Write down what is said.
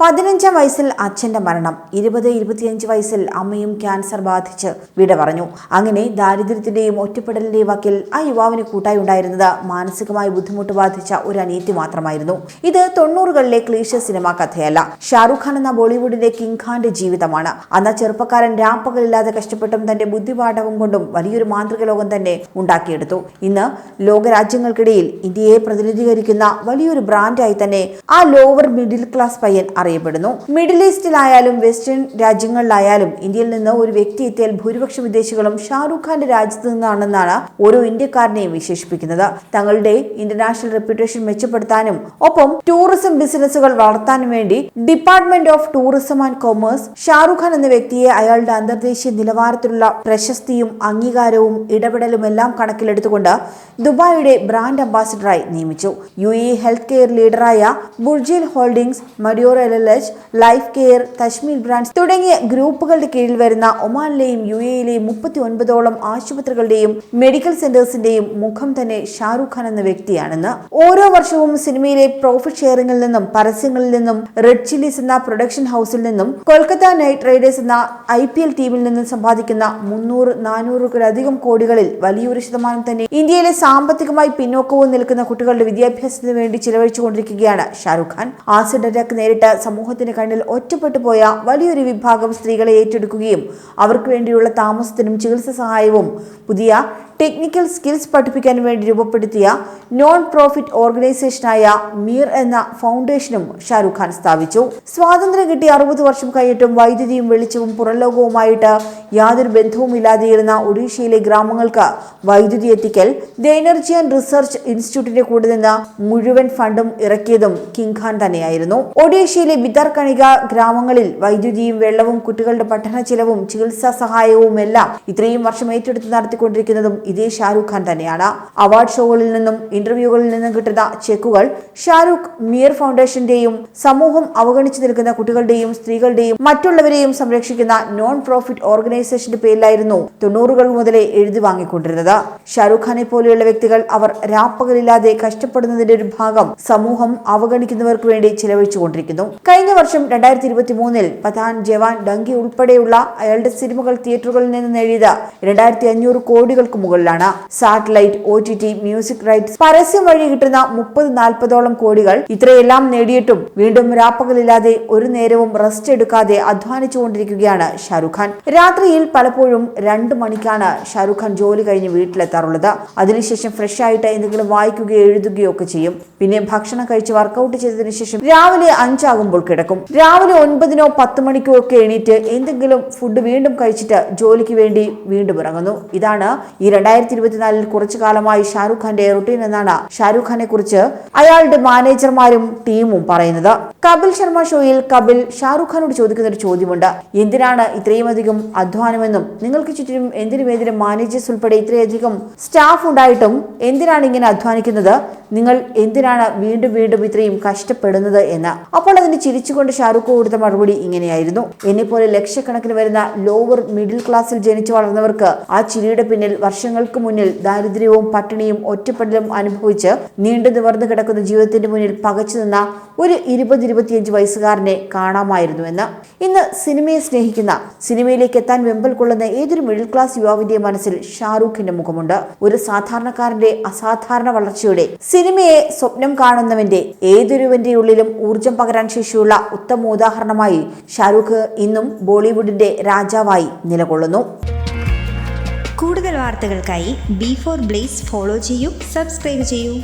പതിനഞ്ചാം വയസ്സിൽ അച്ഛന്റെ മരണം. ഇരുപത് ഇരുപത്തിയഞ്ച് വയസ്സിൽ അമ്മയും ക്യാൻസർ ബാധിച്ച് വിട പറഞ്ഞു. അങ്ങനെ ദാരിദ്ര്യത്തിന്റെയും ഒറ്റപ്പെടലിന്റെയും വക്കിൽ ആ യുവാവിന് കൂട്ടായി ഉണ്ടായിരുന്നത് മാനസികമായി ബുദ്ധിമുട്ട് ബാധിച്ച ഒരു അനിയത്തി മാത്രമായിരുന്നു. ഇത് തൊണ്ണൂറുകളിലെ ക്ലീശ സിനിമ കഥയല്ല. ഷാറുഖ് ഖാൻ എന്ന ബോളിവുഡിലെ കിങ് ഖാന്റെ ജീവിതമാണ്. അന്ന് ചെറുപ്പക്കാരൻ രാപ്പകലില്ലാതെ കഷ്ടപ്പെട്ടും തന്റെ ബുദ്ധിപാഠവും കൊണ്ടും വലിയൊരു മാന്ത്രിക ലോകം തന്നെ ഉണ്ടാക്കിയെടുത്തു. ഇന്ന് ലോകരാജ്യങ്ങൾക്കിടയിൽ ഇന്ത്യയെ പ്രതിനിധീകരിക്കുന്ന വലിയൊരു ബ്രാൻഡായി തന്നെ ആ ലോവർ മിഡിൽ ക്ലാസ് പയ്യൻ അറിയപ്പെടുന്നു മിഡിൽ ഈസ്റ്റിലായാലും വെസ്റ്റേൺ രാജ്യങ്ങളിലായാലും ഇന്ത്യയിൽ നിന്ന് ഒരു വ്യക്തി എത്തിയാൽ ഭൂരിപക്ഷ വിദേശികളും ഷാറൂഖ് ഖാന്റെ രാജ്യത്ത് നിന്നാണെന്നാണ് ഓരോ ഇന്ത്യക്കാരനെയും വിശേഷിപ്പിക്കുന്നത്. തങ്ങളുടെ ഇന്റർനാഷണൽ റെപ്യൂട്ടേഷൻ മെച്ചപ്പെടുത്താനും ഒപ്പം ടൂറിസം ബിസിനസ്സുകൾ വളർത്താനും വേണ്ടി department of tourism and commerce Shahrukh Khan എന്ന വ്യക്തിയെ അയാളുടെ അന്തർദേശീയ നിലവാരത്തിലുള്ള പ്രശസ്തിയും അംഗീകാരവും ഇടപെടലും എല്ലാം കണക്കിലെടുത്തുകൊണ്ട് ദുബായിയുടെ ബ്രാൻഡ് അംബാസിഡറായി നിയമിച്ചു. U A health care ലീഡറായ Burjeel holdings Medeor L H life care Kashmir brands തുടങ്ങിയ ഗ്രൂപ്പുകളുടെ കീഴിൽ വരുന്ന ഒമാനിലെയും യു എയിലെയും മുപ്പത്തി ഒൻപതോളം ആശുപത്രികളുടെയും മെഡിക്കൽ സെന്റേഴ്സിന്റെയും മുഖം തന്നെ ഷാറുഖ് ഖാൻ എന്ന വ്യക്തിയാണെന്ന്. ഓരോ വർഷവും സിനിമയിലെ പ്രോഫിറ്റ് ഷെയറിംഗിൽ നിന്നും പരസ്യങ്ങളിൽ നിന്നും റെഡ് ചില്ലീസ് എന്ന പ്രൊഡക്ഷൻ ഹൗസിൽ നിന്നും കൊൽക്കത്ത നൈറ്റ് റൈഡേഴ്സ് എന്ന ഐ പി എൽ ടീമിൽ നിന്നും സമ്പാദിക്കുന്ന മുന്നൂറ് നാനൂറിലധികം കോടികളിൽ വലിയൊരു ശതമാനം തന്നെ ഇന്ത്യയിലെ സാമ്പത്തികമായി പിന്നോക്കവും നിൽക്കുന്ന കുട്ടികളുടെ വിദ്യാഭ്യാസത്തിന് വേണ്ടി ചിലവഴിച്ചുകൊണ്ടിരിക്കുകയാണ് ഷാറുഖ് ഖാൻ. ആസിഡ് അറ്റാക്ക് നേരിട്ട് സമൂഹത്തിന് കണ്ണിൽ ഒറ്റപ്പെട്ടു പോയ വലിയൊരു വിഭാഗം സ്ത്രീകളെ ഏറ്റെടുക്കുകയും അവർക്ക് വേണ്ടിയുള്ള താമസത്തിനും ചികിത്സ സഹായവും പുതിയ ടെക്നിക്കൽ സ്കിൽസ് പഠിപ്പിക്കാൻ വേണ്ടി രൂപപ്പെടുത്തിയ നോൺ പ്രോഫിറ്റ് ഓർഗനൈസേഷനായ മീർ എന്ന ഫൗണ്ടേഷനും ഷാരൂഖ് ഖാൻ സ്ഥാപിച്ചു. സ്വാതന്ത്ര്യം കിട്ടി അറുപത് വർഷം കഴിഞ്ഞിട്ടും വൈദ്യുതിയും വെളിച്ചവും പുറംലോകവുമായിട്ട് യാതൊരു ബന്ധവുമില്ലാതെയിരുന്ന ഒഡീഷയിലെ ഗ്രാമങ്ങൾക്ക് വൈദ്യുതി എത്തിക്കൽ ദ എനർജി ആൻഡ് റിസർച്ച് ഇൻസ്റ്റിറ്റ്യൂട്ടിന്റെ കൂടെ നിന്ന് മുഴുവൻ ഫണ്ടും ഇറക്കിയതും കിങ് ഖാൻ തന്നെയായിരുന്നു. ഒഡീഷയിലെ ബിതർകണിക ഗ്രാമങ്ങളിൽ വൈദ്യുതിയും വെള്ളവും കുട്ടികളുടെ പഠന ചിലവും ചികിത്സാ സഹായവും എല്ലാം ഇത്രയും വർഷം ഏറ്റെടുത്ത് നടത്തിക്കൊണ്ടിരിക്കുന്നതും ഇതേ ഷാരൂഖ് ഖാൻ തന്നെയാണ്. അവാർഡ് ഷോകളിൽ നിന്നും ഇന്റർവ്യൂകളിൽ നിന്നും കിട്ടുന്ന ചെക്കുകൾ ഷാരൂഖ് മിയർ ഫൗണ്ടേഷന്റെയും സമൂഹം അവഗണിച്ചു നിൽക്കുന്ന കുട്ടികളുടെയും സ്ത്രീകളുടെയും മറ്റുള്ളവരെയും സംരക്ഷിക്കുന്ന നോൺ പ്രോഫിറ്റ് ഓർഗനൈസേഷന്റെ പേരിലായിരുന്നു തൊണ്ണൂറുകൾ മുതലേ എഴുതി വാങ്ങിക്കൊണ്ടിരുന്നത്. ഷാരൂഖ് ഖാനെ പോലെയുള്ള വ്യക്തികൾ അവർ രാപ്പകലില്ലാതെ കഷ്ടപ്പെടുന്നതിന്റെ ഒരു ഭാഗം സമൂഹം അവഗണിക്കുന്നവർക്ക് വേണ്ടി ചിലവഴിച്ചുകൊണ്ടിരിക്കുന്നു. കഴിഞ്ഞ വർഷം രണ്ടായിരത്തി ഇരുപത്തി മൂന്നിൽ പതാൻ ജവാൻ ഡങ്കി ഉൾപ്പെടെയുള്ള അയാളുടെ സിനിമകൾ തിയേറ്ററുകളിൽ നിന്ന് നേടിയത് രണ്ടായിരത്തി അഞ്ഞൂറ് കോടികൾക്ക് മുകളിലാണ്. Satellite O T T music rights പരസ്യം വഴി കിട്ടുന്ന മുപ്പത് നാൽപ്പതോളം കോടികൾ ഇത്രയെല്ലാം നേടിയിട്ടും വീണ്ടും രാപ്പകലില്ലാതെ ഒരു നേരവും റെസ്റ്റ് എടുക്കാതെ അധ്വാനിച്ചുകൊണ്ടിരിക്കുകയാണ് ഷാരൂഖ് ഖാൻ. രാത്രിയിൽ പലപ്പോഴും രണ്ട് മണിക്കാണ് ഷാരൂഖ് ഖാൻ ജോലി കഴിഞ്ഞ് വീട്ടിലെത്താറുള്ളത് അതിനുശേഷം ഫ്രഷ് ആയിട്ട് എന്തെങ്കിലും വായിക്കുകയോ എഴുതുകയോ ഒക്കെ ചെയ്യും. പിന്നെ ഭക്ഷണം കഴിച്ച് വർക്കൗട്ട് ചെയ്തതിനു ശേഷം രാവിലെ അഞ്ചാകുമ്പോൾ കിടക്കും. രാവിലെ ഒൻപതിനോ പത്ത് മണിക്കോ ഒക്കെ എണീറ്റ് എന്തെങ്കിലും ഫുഡ് വീണ്ടും കഴിച്ചിട്ട് ജോലിക്ക് വേണ്ടി വീണ്ടും ഇറങ്ങുന്നു. ഇതാണ് ഈ രണ്ടായിരത്തി ഇരുപത്തിനാലിൽ കുറച്ചു കാലമായി ഷാരൂഖ് ഖാന്റെ റുട്ടീൻ എന്നാണ് ഷാരൂഖ് ഖാനെ കുറിച്ച് അയാളുടെ മാനേജർമാരും ടീമും പറയുന്നത്. കപിൽ ശർമ്മ ഷോയിൽ കപിൽ ഷാരൂഖ് ഖാനോട് ചോദിക്കുന്ന ഒരു ചോദ്യമുണ്ട്. എന്തിനാണ് ഇത്രയും അധികം അധ്വാനമെന്നും നിങ്ങൾക്ക് ചുറ്റിനും എന്തിനും ഏതിനും മാനേജേഴ്സ് ഉൾപ്പെടെ ഇത്രയധികം സ്റ്റാഫ് ഉണ്ടായിട്ടും എന്തിനാണ് ഇങ്ങനെ അധ്വാനിക്കുന്നത്? നിങ്ങൾ എന്തിനാണ് വീണ്ടും വീണ്ടും ഇത്രയും കഷ്ടപ്പെടുന്നത് എന്ന്? അപ്പോൾ അതിന് ചിരിച്ചുകൊണ്ട് ഷാരൂഖ് കൊടുത്ത മറുപടി ഇങ്ങനെയായിരുന്നു. എന്നെ പോലെ ലക്ഷക്കണക്കിന് വരുന്ന ലോവർ മിഡിൽ ക്ലാസ്സിൽ ജനിച്ചു വളർന്നവർക്ക് ആ ചിരിയുടെ പിന്നിൽ വർഷങ്ങൾക്ക് മുന്നിൽ ദാരിദ്ര്യവും പട്ടിണിയും ഒറ്റപ്പെടലും അനുഭവിച്ച് നീണ്ടു നിവർന്നു കിടക്കുന്ന ജീവിതത്തിന്റെ മുന്നിൽ പകച്ചു നിന്ന ഒരു ഇരുപത് ഇരുപത്തിയഞ്ച് വയസ്സുകാരനെ കാണാമായിരുന്നു എന്ന് ഇന്ന് സിനിമയെ സ്നേഹിക്കുന്ന സിനിമയിലേക്ക് എത്താൻ വെമ്പൽ കൊള്ളുന്ന ഏതൊരു മിഡിൽ ക്ലാസ് യുവാവിന്റെ മനസ്സിൽ ഷാറൂഖിന്റെ മുഖമുണ്ട്. ഒരു സാധാരണക്കാരന്റെ അസാധാരണ വളർച്ചയുടെ സിനിമയെ സ്വപ്നം കാണുന്നവന്റെ ഏതൊരുവന്റെ ഉള്ളിലും ഊർജം പകരാൻ ശേഷിയുള്ള ഉത്തമ ഉദാഹരണമായി ഷാരൂഖ് ഇന്നും ബോളിവുഡിന്റെ രാജാവായി നിലകൊള്ളുന്നു. കൂടുതൽ വാർത്തകൾക്കായി ബി ഫോർ ബ്ലേസ് ഫോളോ ചെയ്യൂ സബ്സ്ക്രൈബ് ചെയ്യൂ.